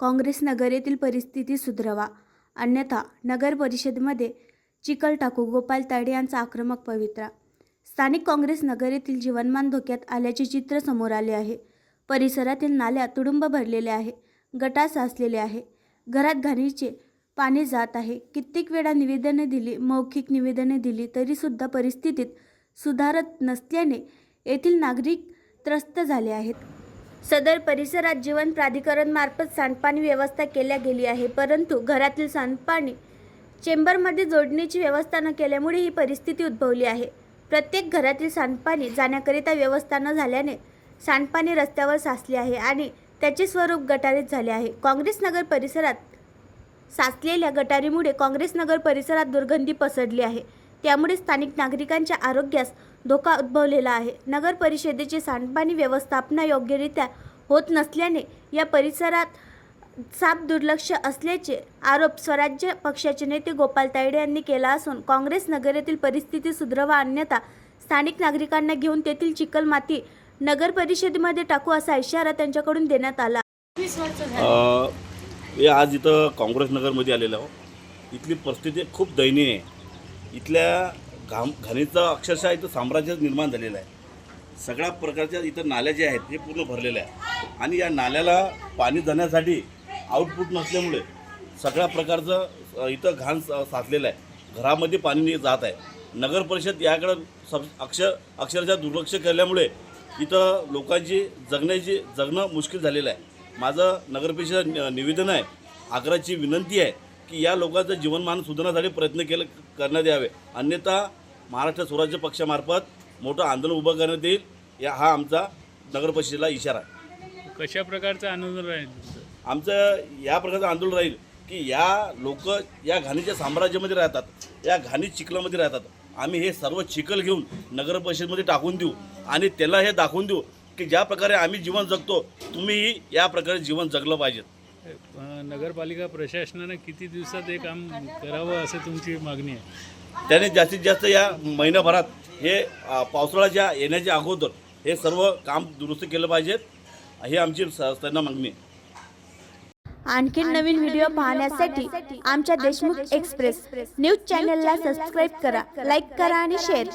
काँग्रेस नगर येथील परिस्थिती सुधरवा. अन्यथा नगर परिषदेमध्ये चिकल टाकू गोपाल ताडे यांचा आक्रमक पवित्रा. स्थानिक काँग्रेस नगर येथील जीवनमान धोक्यात आल्याचे चित्र समोर आले आहे. परिसरातील नाल्या तुडुंब भरलेल्या आहे. गटा साचलेले आहे. घरात घाणीचे पाणी जात आहे. कित्येक वेळा निवेदने दिली मौखिक निवेदने दिली तरीसुद्धा परिस्थितीत सुधारत नसल्याने येथील नागरिक त्रस्त झाले आहेत. सदर परिसरात जीवन प्राधिकरणमार्फत सांडपाणी व्यवस्था केल्या गेली आहे परंतु घरातील सांडपाणी चेंबरमध्ये जोडणीची व्यवस्था न केल्यामुळे ही परिस्थिती उद्भवली आहे. प्रत्येक घरातील सांडपाणी जाण्याकरिता व्यवस्था न झाल्याने सांडपाणी रस्त्यावर साचले आहे आणि त्याचे स्वरूप गटारीत झाले आहे. काँग्रेस नगर परिसरात साचलेल्या गटारीमुळे काँग्रेस नगर परिसरात दुर्गंधी पसरली आहे. त्यामुळे स्थानिक नागरिकांच्या आरोग्यास धोका उद्भवलेला आहे. नगर परिषदेचे सांडपाणी व्यवस्थापना योग्यरित्या होत नसल्याने या परिसरात साप दुर्लक्ष असल्याचे आरोप स्वराज्य पक्षाचे नेते गोपाल तायडे यांनी केला असून काँग्रेस नगर येथील परिस्थिती सुधरवा अन्यथा स्थानिक नागरिकांना घेऊन तेथील चिखल माती नगर परिषदेमध्ये टाकू असा इशारा त्यांच्याकडून देण्यात आला. अ, हे आज इथं काँग्रेस नगरमध्ये आलेलो आहो. इथली परिस्थिती खूप दयनीय आहे. इथल्या घाम घाणीचं अक्षरशः इथं साम्राज्य निर्माण झालेलं आहे. सगळ्या प्रकारच्या इथं नाल्या ज्या आहेत ते पूर्ण भरलेल्या आहे आणि या नाल्याला पाणी जाण्यासाठी आउटपुट नसल्यामुळे सगळ्या प्रकारचं इथं घाण साचलेलं आहे. घरामध्ये पाणी जात आहे. नगर परिषद याकडं सब अक्षर अक्षरशः दुर्लक्ष केल्यामुळे इथं लोकांची जगण्याची जगणं मुश्किल झालेलं आहे. माझं नगरपरिषद नि- निवेदन आहे आग्राची विनंती आहे की या लोकांचं जीवनमान सुधारण्यासाठी प्रयत्न केले करण्यात यावे. अन्यथा महाराष्ट्र स्वराज्य पक्षामार्फत मोठं आंदोलन उभं करण्यात येईल या हा आमचा नगरपरिषदेला इशारा आहे. कशा प्रकारचं आंदोलन राहील? आमचं या प्रकारचं आंदोलन राहील की या लोक या घाणीच्या साम्राज्यामध्ये राहतात या घाणी चिखलामध्ये राहतात. आम्ही हे सर्व चिखल घेऊन नगर परिषदेमध्ये टाकून देऊ आणि त्याला हे दाखवून देऊ की ज्या प्रकारे आम्ही जीवन जगतो तुम्हीही या प्रकारे जीवन जगलं पाहिजे अं, नगरपालिका प्रशासनानं किती दिवसात हे काम करावं असं तुमची मागणी आहे? त्याने जास्तीत जास्त या महिन्याभरात हे पावसाळ्याच्या येण्याच्या अगोदर हे सर्व काम दुरुस्त केलं पाहिजेत ही आमची त्यांना मागणी आहे. आणखीन नवीन व्हिडिओ पाहण्यासाठी आमच्या देशमुख एक्सप्रेस न्यूज चॅनलला सबस्क्राईब करा लाईक करा आणि शेअर करा.